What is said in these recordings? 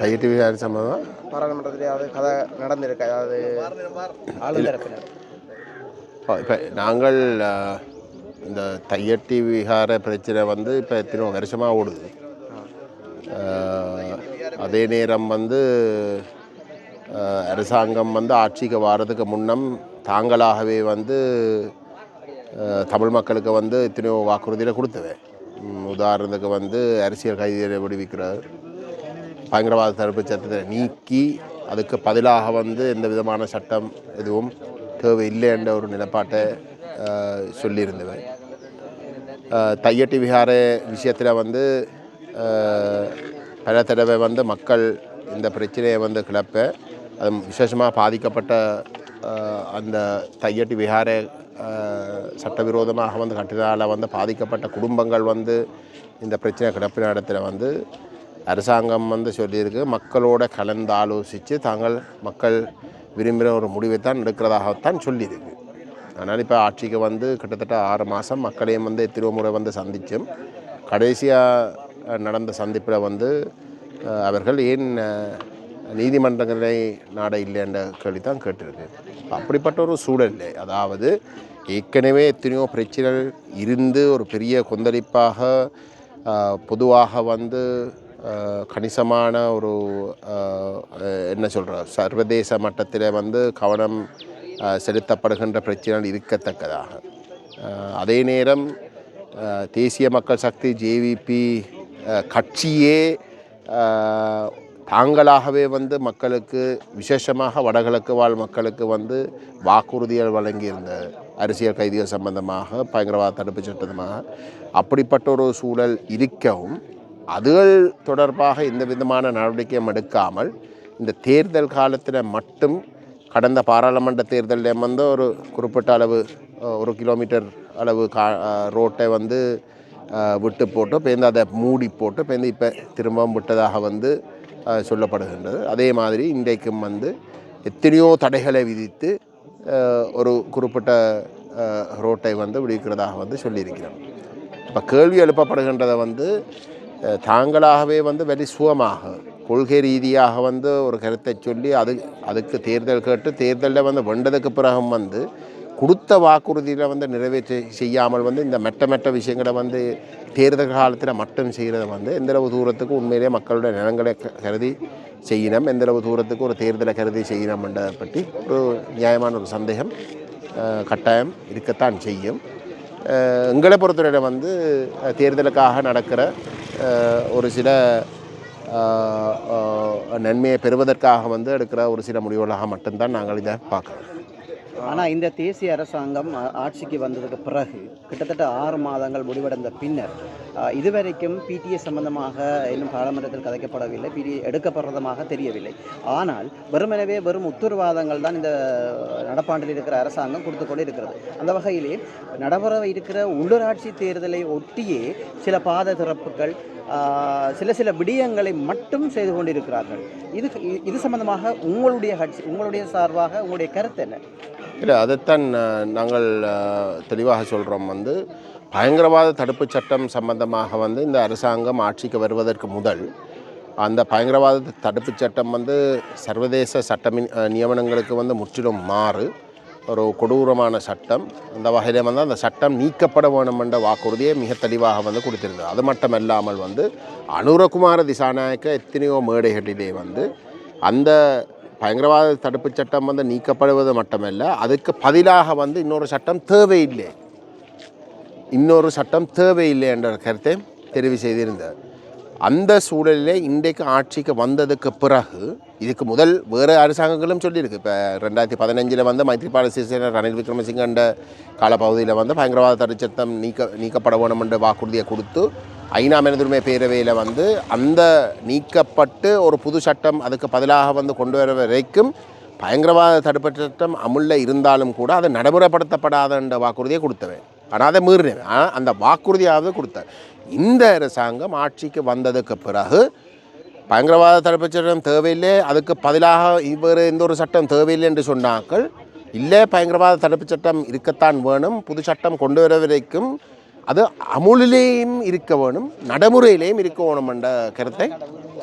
தையட்டி விகார சம்பந்தம் பாராளுமன்றத்திலேயாவது கதை நடந்திருக்கு? அதாவது இப்போ நாங்கள் இந்த தையட்டி விகார பிரச்சனை வந்து இப்போ எத்தனை வருஷமாக ஓடுது. அதே நேரம் வந்து அரசாங்கம் வந்து ஆட்சிக்கு வாரதுக்கு முன்னம் தாங்களாகவே வந்து தமிழ் மக்களுக்கு வந்து எத்தனையோ வாக்குறுதியில் கொடுத்தவை உதாரணத்துக்கு வந்து அரசியல் கைதிகளை விடுவிக்கிறார். பயங்கரவாத தடுப்பு சட்டத்தை நீக்கி அதுக்கு பதிலாக வந்து எந்த விதமான சட்டம் எதுவும் தேவையில்லை என்ற ஒரு நிலைப்பாட்டை சொல்லியிருந்தவர். தையட்டி விஹார விஷயத்தில் வந்து பல தடவை வந்து மக்கள் இந்த பிரச்சனையை வந்து கிளப்ப அது விசேஷமாக பாதிக்கப்பட்ட அந்த தையட்டி விஹார சட்டவிரோதமாக வந்து கட்டினால் வந்து பாதிக்கப்பட்ட குடும்பங்கள் வந்து இந்த பிரச்சனை கிளப்பின இடத்துல வந்து அரசாங்கம் வந்து சொல்லியிருக்கு மக்களோட கலந்து ஆலோசித்து தாங்கள் மக்கள் விரும்புகிற ஒரு முடிவைத்தான் எடுக்கிறதாகத்தான் சொல்லியிருக்கு. அதனால் இப்போ ஆட்சிக்கு வந்து கிட்டத்தட்ட ஆறு மாதம் மக்களையும் வந்து எத்தனையோ முறை வந்து சந்தித்தோம் கடைசியாக நடந்த சந்திப்பில் வந்து அவர்கள் ஏன் நீதிமன்றங்களை நாட இல்லைன்ற கேள்வி தான் கேட்டிருக்கு. அப்படிப்பட்ட ஒரு சூழல் அதாவது ஏற்கனவே எத்தனையோ பிரச்சனைகள் இருந்து ஒரு பெரிய கொந்தளிப்பாக பொதுவாக வந்து கணிசமான ஒரு என்ன சொல்கிற சர்வதேச மட்டத்தில் வந்து கவனம் செலுத்தப்படுகின்ற பிரச்சனைகள் இருக்கத்தக்கதாக. அதே நேரம் தேசிய மக்கள் சக்தி ஜேவிபி கட்சியே தாங்களாகவே வந்து மக்களுக்கு விசேஷமாக வடகிழக்கு வாழ் மக்களுக்கு வந்து வாக்குறுதிகள் வழங்கியிருந்த அரசியல் கைதிகள் சம்பந்தமாக பயங்கரவாத தடுப்பு சட்டமாக அப்படிப்பட்ட ஒரு சூழல் இருக்கவும் அதுகள் தொடர்பாக எந்த விதமான நடவடிக்கையும் எடுக்காமல் இந்த தேர்தல் காலத்தில் மட்டும் கடந்த பாராளுமன்ற தேர்தலில் வந்து ஒரு குறிப்பிட்ட அளவு ஒரு கிலோமீட்டர் அளவு கா ரோட்டை வந்து விட்டு போட்டு பேருந்து அதை மூடி போட்டு பேருந்து இப்போ திரும்பவும் விட்டதாக வந்து சொல்லப்படுகின்றது. அதே மாதிரி இன்றைக்கும் வந்து எத்தனையோ தடைகளை விதித்து ஒரு குறிப்பிட்ட ரோட்டை வந்து விடுவிக்கிறதாக வந்து சொல்லியிருக்கிறோம் இப்போ கேள்வி எழுப்பப்படுகின்றதை வந்து தாங்களாகவே வந்து வெரி சுகமாக கொள்கை ரீதியாக வந்து ஒரு கருத்தை சொல்லி அது அதுக்கு தேர்தல் கேட்டு தேர்தலில் வந்து வெண்டதுக்கு பிறகும் வந்து கொடுத்த வாக்குறுதியில் வந்து நிறைவேற்றி செய்யாமல் வந்து இந்த மெட்ட மெட்ட விஷயங்களை வந்து தேர்தல் காலத்தில் மட்டும் செய்கிறத வந்து எந்தளவு தூரத்துக்கு உண்மையிலேயே மக்களுடைய நிலங்களை க- கருதி செய்யணும் எந்தளவு தூரத்துக்கு ஒரு தேர்தலை கருதி செய்யணும்ன்றதை பற்றி ஒரு நியாயமான ஒரு சந்தேகம் கட்டாயம் இருக்கத்தான் செய்யும். எங்களை பொறுத்தவரையில் வந்து தேர்தலுக்காக நடக்கிற ஒரு சில நன்மையை பெறுவதற்காக வந்து எடுக்கிற ஒரு சில முடிவுகளாக மட்டும்தான் நாங்கள் இதை பார்க்குறோம். ஆனால் இந்த தேசிய அரசாங்கம் ஆட்சிக்கு வந்ததுக்கு பிறகு கிட்டத்தட்ட ஆறு மாதங்கள் முடிவடைந்த பின்னர் இதுவரைக்கும் பிடிஏ சம்பந்தமாக இன்னும் பாராளுமன்றத்தில் கதைக்கப்படவில்லை. பிடிஏ எடுக்கப்படுறதமாக தெரியவில்லை. ஆனால் வெறுமனவே வெறும் உத்தரவாதங்கள் தான் இந்த நடப்பாண்டில் இருக்கிற அரசாங்கம் கொடுத்து கொண்டு இருக்கிறது அந்த வகையிலே நடைபெற இருக்கிற உள்ளூராட்சி தேர்தலை ஒட்டியே சில பாத திறப்புகள் சில சில விடயங்களை மட்டும் செய்து கொண்டிருக்கிறார்கள். இது இது சம்பந்தமாக உங்களுடைய கட்சி உங்களுடைய சார்பாக உங்களுடைய கருத்து என்ன? இல்லை அதைத்தான் நாங்கள் தெளிவாக சொல்கிறோம் வந்து பயங்கரவாத தடுப்புச் சட்டம் சம்பந்தமாக வந்து இந்த அரசாங்கம் ஆட்சிக்கு வருவதற்கு முதல் அந்த பயங்கரவாத தடுப்புச் சட்டம் வந்து சர்வதேச சட்டமின் நியமனங்களுக்கு வந்து முற்றிலும் மாறு. ஒரு கொடூரமான சட்டம். அந்த வகையில் வந்து அந்த சட்டம் நீக்கப்பட வேணும் என்ற வாக்குறுதியை மிக தெளிவாக வந்து கொடுத்திருந்தது. அது மட்டுமல்லாமல் வந்து அனுரகுமார திசாநாயக்க எத்தனையோ மேடைகளிலே வந்து அந்த பயங்கரவாத தடுப்புச் சட்டம் வந்து நீக்கப்படுவது மட்டுமல்ல அதுக்கு பதிலாக வந்து இன்னொரு சட்டம் தேவையில்லை. இன்னொரு சட்டம் தேவையில்லை என்ற கருத்தை தெரிவு செய்திருந்தார். அந்த சூழலிலே இன்றைக்கு ஆட்சிக்கு வந்ததுக்கு பிறகு இதுக்கு முதல் வேறு அரசாங்கங்களும் சொல்லியிருக்கு. இப்போ ரெண்டாயிரத்தி பதினஞ்சில் வந்து மைத்ரிபால சிறிசேன ரணில் விக்ரமசிங்கன்ற காலப்பகுதியில் வந்து பயங்கரவாத தடுச்சட்டம் நீக்க நீக்கப்பட வேணும் என்ற வாக்குறுதியை கொடுத்து ஐநா மனிதுரிமை பேரவையில் வந்து அந்த நீக்கப்பட்டு ஒரு புது சட்டம் அதுக்கு பதிலாக வந்து கொண்டு வர வரைக்கும் பயங்கரவாத தடுப்பு சட்டம் அமுல்ல இருந்தாலும் கூட அதை நடைமுறைப்படுத்தப்படாதன்ற வாக்குறுதியை கொடுத்தவன் ஆனால் அதை மீறினேன் ஆனால் அந்த வாக்குறுதியாவது கொடுத்தேன் இந்த அரசாங்கம் ஆட்சிக்கு வந்ததுக்கு பிறகு பயங்கரவாத தடுப்பு சட்டம் தேவையில்லை அதுக்கு பதிலாக இவர் எந்த ஒரு சட்டம் தேவையில்லை என்று சொன்னாக்கள் இல்லை பயங்கரவாத தடுப்புச் சட்டம் இருக்கத்தான் வேணும். புது சட்டம் கொண்டு வர வரைக்கும் அது அமுலிலேயும் இருக்க வேணும் நடைமுறையிலேயும் இருக்க வேணும் என்ற கருத்தை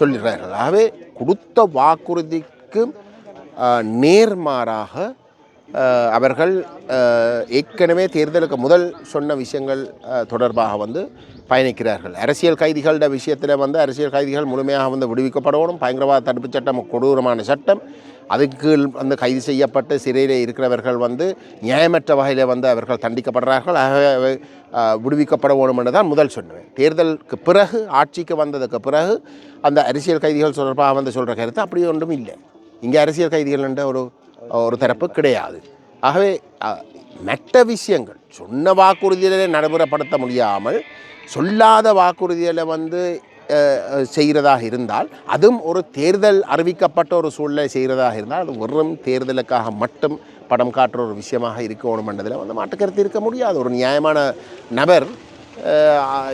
சொல்லிடுறார்கள். ஆகவே கொடுத்த வாக்குறுதிக்கு நேர்மாறாக அவர்கள் ஏற்கனவே தேர்தலுக்கு முதல் சொன்ன விஷயங்கள் தொடர்பாக வந்து பயணிக்கிறார்கள். அரசியல் கைதிகளோட விஷயத்தில் வந்து அரசியல் கைதிகள் முழுமையாக வந்து விடுவிக்கப்படணும் பயங்கரவாத தடுப்புச் சட்டம் கொடூரமான சட்டம். அதுக்கு வந்து கைது செய்யப்பட்டு சிறையில் இருக்கிறவர்கள் வந்து நியாயமற்ற வகையில் வந்து அவர்கள் தண்டிக்கப்படுறார்கள் ஆகவே விடுவிக்கப்பட வேணும் என்று தான் முதல் சொன்னேன். தேர்தலுக்கு பிறகு ஆட்சிக்கு வந்ததுக்கு பிறகு அந்த அரசியல் கைதிகள் தொடர்பாக வந்து சொல்கிற கருத்து அப்படி ஒன்றும் இல்லை. இங்கே அரசியல் கைதிகள் என்ற ஒரு ஒரு தரப்பு கிடையாது. ஆகவே மற்ற விஷயங்கள் சொன்ன வாக்குறுதிகளை நடைமுறைப்படுத்த முடியாமல் சொல்லாத வாக்குறுதிகளை வந்து செய்கிறதாக இருந்தால் அதுவும் ஒரு தேர்தல் அறிவிக்கப்பட்ட ஒரு சூழ்நிலை செய்கிறதாக இருந்தால் அது வெறும் தேர்தலுக்காக மட்டும் படம் காட்டுற ஒரு விஷயமாக இருக்கணுமென்றதில் வந்து மாட்டுக்கருத்து இருக்க முடியாது. ஒரு நியாயமான நபர்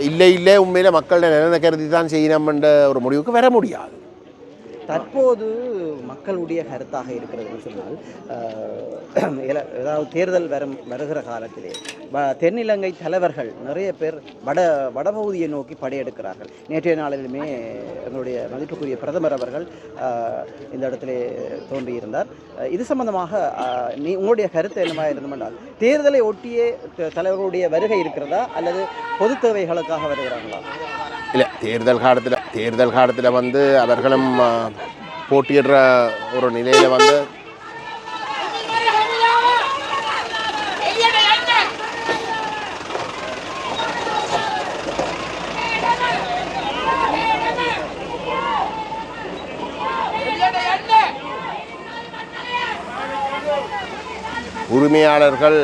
இல்லை இல்லை உண்மையில் மக்களோட நலனை கருதி தான் செய்யணும் என்ற ஒரு முடிவுக்கு வர முடியாது. தற்போது மக்களுடைய கருத்தாக இருக்கிறதுன்னு சொன்னால் ஏதாவது தேர்தல் வரும் வருகிற காலத்திலே தென்னிலங்கை தலைவர்கள் நிறைய பேர் வட வடபகுதியை நோக்கி படையெடுக்கிறார்கள். நேற்றைய நாளிலுமே எங்களுடைய மதிப்புக்குரிய பிரதமர் அவர்கள் இந்த இடத்திலே தோன்றியிருந்தார். இது சம்பந்தமாக நீ உங்களுடைய கருத்து என்னவாக இருந்தமென்றால் தேர்தலை ஒட்டியே தலைவர்களுடைய வருகை இருக்கிறதா அல்லது பொது தேவைகளுக்காக வருகிறாங்களா இல்லை தேர்தல் காலத்தில் தேர்தல் காலத்தில் வந்து அவர்களும் போட்டியிடுற ஒரு நிலையில் வந்து உரிமையாளர்கள்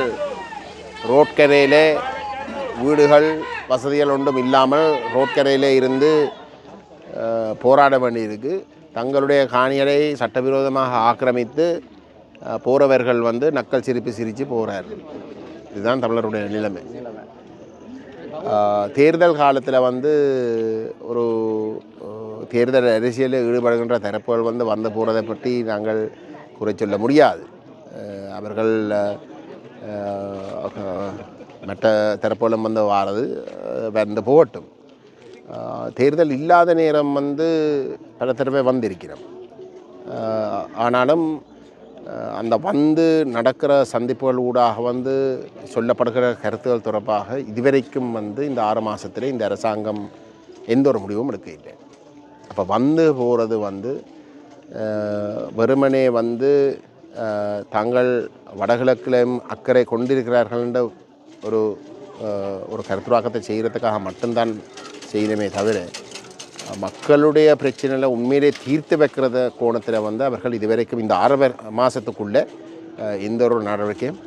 ரோட்கரையிலே வீடுகள் வசதிகள் ஒன்றும் இல்லாமல் ரோட்கரையிலே இருந்து போராட வேண்டியிருக்கு. தங்களுடைய காணிகளை சட்டவிரோதமாக ஆக்கிரமித்து போகிறவர்கள் போறவர்கள் வந்து நக்கல் சிரிப்பு சிரித்து போகிறார் இதுதான் தமிழருடைய நிலைமை. தேர்தல் காலத்தில் வந்து ஒரு தேர்தல் அரசியலில் ஈடுபடுகின்ற தரப்புகள் வந்து வந்து போகிறதை பற்றி நாங்கள் குறை சொல்ல முடியாது. அவர்கள் மற்ற தரப்புகளும் வந்து வாரது வந்து போகட்டும். தேர்தல் இல்லாத நேரம் வந்து பல தடவை வந்திருக்கிறோம். ஆனாலும் அந்த வந்து நடக்கிற சந்திப்புகள் ஊடாக வந்து சொல்லப்படுகிற கருத்துகள் தொடர்பாக இதுவரைக்கும் வந்து இந்த ஆறு மாதத்தில் இந்த அரசாங்கம் எந்த ஒரு முடிவும் எடுக்க இல்லை அப்போ வந்து போகிறது வந்து வெறுமனே வந்து தாங்கள் வடகிழக்கிலும் அக்கறை கொண்டிருக்கிறார்கள்ன்ற ஒரு ஒரு கருத்துருவாக்கத்தை செய்கிறதுக்காக மட்டும்தான் செய்யணுமே தவிர மக்களுடைய பிரச்சனைகளை உண்மையிலே தீர்த்து வைக்கிறத கோணத்தில் வந்து அவர்கள் இதுவரைக்கும் இந்த ஆறு மாதத்துக்குள்ளே எந்த ஒரு நடவடிக்கையும்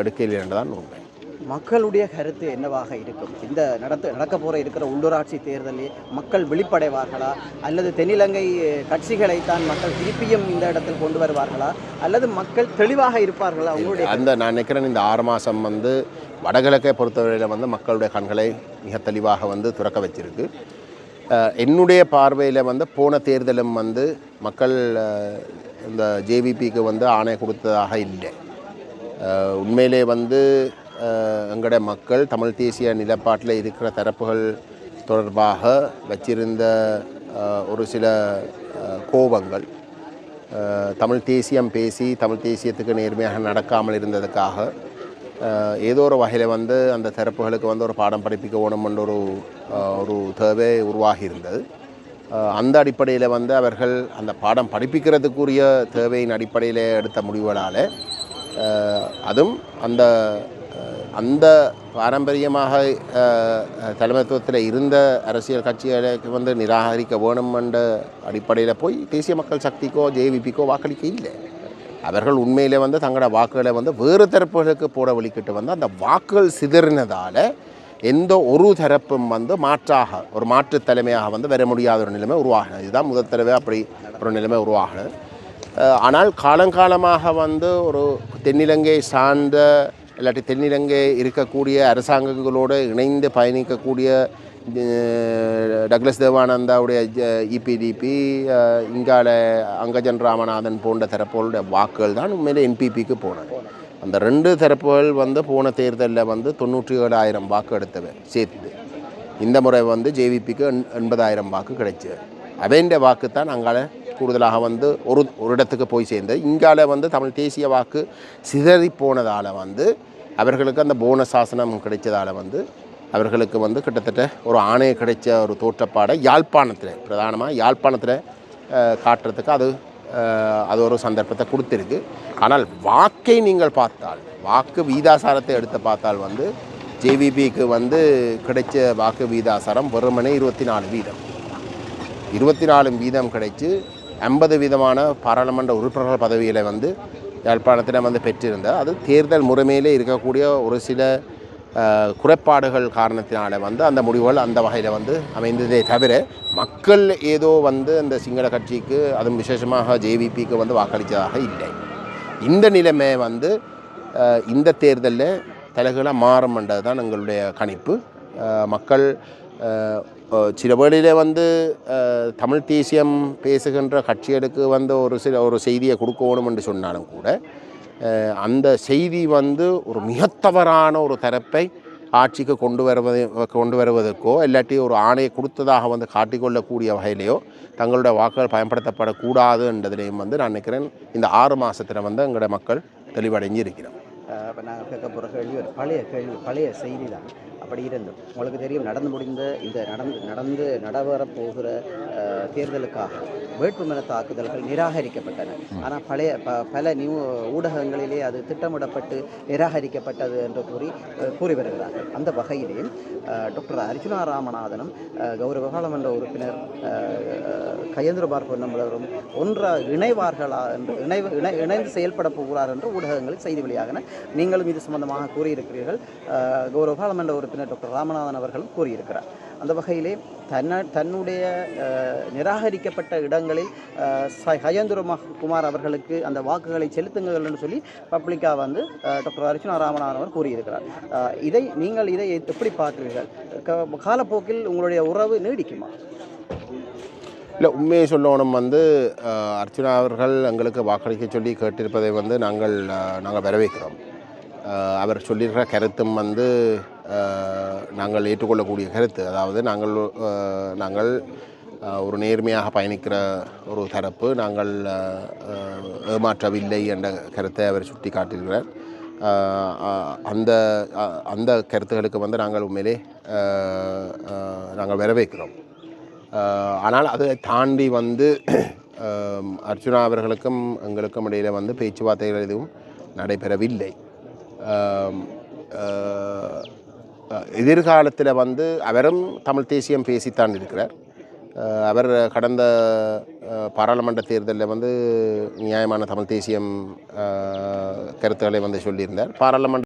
எடுக்க எடுக்கவில்லை என்றுதான் உண்மை. மக்களுடைய கருத்து என்னவாக இருக்கும்? இந்த நடத்த நடக்க போகிற இருக்கிற உள்ளூராட்சி தேர்தலில் மக்கள் விழிப்படைவார்களா அல்லது தென்னிலங்கை கட்சிகளைத்தான் மக்கள் திருப்பியும் இந்த இடத்தில் கொண்டு வருவார்களா? அல்லது மக்கள் தெளிவாக இருப்பார்களா? உங்களுடைய அந்த நான் நினைக்கிறேன் இந்த ஆறு மாதம் வந்து வடகிழக்கை பொறுத்தவரையில் வந்து மக்களுடைய கண்களை மிக தெளிவாக வந்து துறக்க வச்சிருக்கு. என்னுடைய பார்வையில் வந்து போன தேர்தலும் வந்து மக்கள் இந்த ஜேவிபிக்கு வந்து ஆணை கொடுத்ததாக இல்லை. உண்மையிலே வந்து எங்களுடைய மக்கள் தமிழ் தேசிய நிலப்பாட்டில் இருக்கிற தரப்புகள் தொடர்பாக வச்சிருந்த ஒரு சில கோபங்கள் தமிழ் தேசியம் பேசி தமிழ் தேசியத்துக்கு நேர்மையாக நடக்காமல் இருந்ததுக்காக ஏதோ ஒரு வகையில் வந்து அந்த தரப்புகளுக்கு வந்து ஒரு பாடம் படிப்பிக்க வேணும்ன்ற ஒரு ஒரு தேவை உருவாகி இருந்தது. அந்த அடிப்படையில் வந்து அவர்கள் அந்த பாடம் படிப்பிக்கிறதுக்குரிய தேவையின் அடிப்படையில் எடுத்த முடிவுகளால் அதுவும் அந்த அந்த பாரம்பரியமாக தலைமைத்துவத்தில் இருந்த அரசியல் கட்சிகளுக்கு வந்து நிராகரிக்க வேணும் என்ற அடிப்படையில் போய் தேசிய மக்கள் சக்திக்கோ ஜேவிபிக்கோ வாக்களிக்க இல்லை. அவர்கள் உண்மையிலே வந்து தங்களோட வாக்குகளை வந்து வேறு தரப்புகளுக்கு போட வழிக்கிட்டு வந்து அந்த வாக்குகள் சிதறினதால் எந்த ஒரு தரப்பும் வந்து மாற்றாக ஒரு மாற்று தலைமையாக வந்து வர முடியாத ஒரு நிலைமை உருவாகினது. இதுதான் முதல் தடவை அப்படி ஒரு நிலைமை உருவாகினது ஆனால் காலங்காலமாக வந்து ஒரு தென்னிலங்கை சார்ந்த இல்லாட்டி தென்னிலங்கை இருக்கக்கூடிய அரசாங்கங்களோடு இணைந்து பயணிக்கக்கூடிய டக்ளஸ் தேவானந்தாவுடைய இபிடிபி இங்கால அங்கஜன் ராமநாதன் போன்ற தரப்புகளுடைய வாக்குகள் தான் உண்மையிலே என்பிபிக்கு போனது. அந்த ரெண்டு தரப்புகள் வந்து போன தேர்தலில் வந்து தொண்ணூற்றி ஏழாயிரம் வாக்கு எடுத்தவை சேர்த்து இந்த முறை வந்து ஜேவிபிக்கு எண்பதாயிரம் வாக்கு கிடைச்சது. அவைண்ட வாக்கு தான் அங்கால கூடுதலாக வந்து ஒரு ஒரு இடத்துக்கு போய் சேர்ந்தது. இங்கால வந்து தமிழ் தேசிய வாக்கு சிதறி போனதால் வந்து அவர்களுக்கு அந்த போனஸ் சாசனம் கிடைச்சதால் வந்து அவர்களுக்கு வந்து கிட்டத்தட்ட ஒரு ஆணையை கிடைச்ச ஒரு தோற்றப்பாடை யாழ்ப்பாணத்தில் பிரதானமாக யாழ்ப்பாணத்தில் காட்டுறதுக்கு அது அது ஒரு சந்தர்ப்பத்தை கொடுத்துருக்கு. ஆனால் வாக்கை நீங்கள் பார்த்தால் வாக்கு வீதாசாரத்தை எடுத்து பார்த்தால் வந்து ஜேவிபிக்கு வந்து கிடைச்ச வாக்கு வீதாசாரம் வெறுமனே இருபத்தி நாலு வீதம். இருபத்தி நாலு வீதம் கிடைச்சு ஐம்பது விதமான பாராளுமன்ற உறுப்பினர்கள் பதவிகளை வந்து யாழ்ப்பாணத்தில் வந்து பெற்றிருந்தார். அது தேர்தல் முறைமையிலே இருக்கக்கூடிய ஒரு சில குறைப்பாடுகள் குறைபாடுகள் காரணத்தினால வந்து அந்த முடிவுகள் அந்த வகையில் வந்து அமைந்ததே தவிர மக்கள் ஏதோ வந்து அந்த சிங்கள கட்சிக்கு அதுவும் விசேஷமாக ஜேவிபிக்கு வந்து வாக்களித்ததாக இல்லை. இந்த நிலைமை வந்து இந்த தேர்தலில் தலைகளாக மாறும்ன்றது தான் எங்களுடைய கணிப்பு. மக்கள் அஹ், வந்து தமிழ் தேசியம் பேசுகின்ற கட்சிகளுக்கு வந்து ஒரு சில ஒரு செய்தியை கொடுக்கணும் என்று சொன்னாலும் கூட அந்த செய்தி வந்து ஒரு மிகத்தவறான ஒரு தரப்பை ஆட்சிக்கு கொண்டு வருவதை கொண்டு வருவதற்கோ இல்லாட்டி ஒரு ஆணையை கொடுத்ததாக வந்து காட்டிக்கொள்ளக்கூடிய வகையிலேயோ தங்களுடைய வாக்குகள் பயன்படுத்தப்படக்கூடாது என்றதிலையும் வந்து நான் நினைக்கிறேன் இந்த ஆறு மாதத்தில் வந்து எங்களுடைய மக்கள் தெளிவடைஞ்சு இருக்கிறோம் இப்போ நாங்கள் கேட்க போகிற கேள்வி ஒரு பழைய கேள்வி பழைய செய்தி தான் அப்படி இருந்தும் உங்களுக்கு தெரியும் நடந்து முடிந்த இந்த நடந்து நடந்து நடைபெறப் போகிற தேர்தலுக்காக வேட்புமன தாக்குதல்கள் நிராகரிக்கப்பட்டன. ஆனால் பழைய ப பல நியூ ஊடகங்களிலே அது திட்டமிடப்பட்டு நிராகரிக்கப்பட்டது என்று கூறி கூறி வருகிறார்கள். அந்த வகையிலே டாக்டர் அர்ஜுனா ராமநாதனும் கௌரவ பாராளுமன்ற உறுப்பினர் அஹ், கயேந்திரபார் பொன்னம்பலரும் ஒன்றாக இணைவார்களா என்று இணைவு இணை இணைந்து செயல்பட போகிறார் என்று ஊடகங்களில் செய்தி வெளியாகின. நீங்களும் இது சம்பந்தமாக கூறியிருக்கிறீர்கள். கௌரவ பாராளுமன்ற உறுப்பினர் டாக்டர் ராமநாதன் அவர்களும் கூறியிருக்கிறார். அந்த வகையிலே தன்ன தன்னுடைய நிராகரிக்கப்பட்ட இடங்களில் அஹ், குமார் அவர்களுக்கு அந்த வாக்குகளை செலுத்துங்கள் என்று சொல்லி பப்ளிக்காக வந்து டாக்டர் அர்ச்சுனா ராமநாதன் அவர் கூறியிருக்கிறார். இதை நீங்கள் இதை எப்படி பார்க்கிறீர்கள்? க- காலப்போக்கில் உங்களுடைய உறவு நீடிக்குமா? இல்லை உண்மையை சொல்லணும் வந்து அர்ச்சுனா அவர்கள் எங்களுக்கு வாக்களிக்க சொல்லி கேட்டிருப்பதை வந்து நாங்கள் நாங்கள் வரவேற்கிறோம். அவர் சொல்லியிருக்கிற கருத்தும் வந்து நாங்கள் ஏற்றுக்கொள்ளக்கூடிய கருத்து அதாவது நாங்கள் நாங்கள் ஒரு நேர்மையாக பயணிக்கிற ஒரு தரப்பு நாங்கள் ஏமாற்றவில்லை என்ற கருத்தை அவர் சுட்டி காட்டுகிறார் அந்த அந்த கருத்துகளுக்கு வந்து நாங்கள் உண்மையிலே நாங்கள் வரவேற்கிறோம். ஆனால் அதை தாண்டி வந்து அர்ஜுனா அர்ச்சுனா அவர்களுக்கும் எங்களுக்கும் இடையில் வந்து பேச்சுவார்த்தைகள் எதுவும் நடைபெறவில்லை. எதிர்காலத்தில் வந்து அவரும் தமிழ் தேசியம் பேசித்தான் இருக்கிறார். அவர் கடந்த பாராளுமன்ற தேர்தலில் வந்து நியாயமான தமிழ் தேசியம் கருத்துக்களை வந்து சொல்லியிருந்தார். பாராளுமன்ற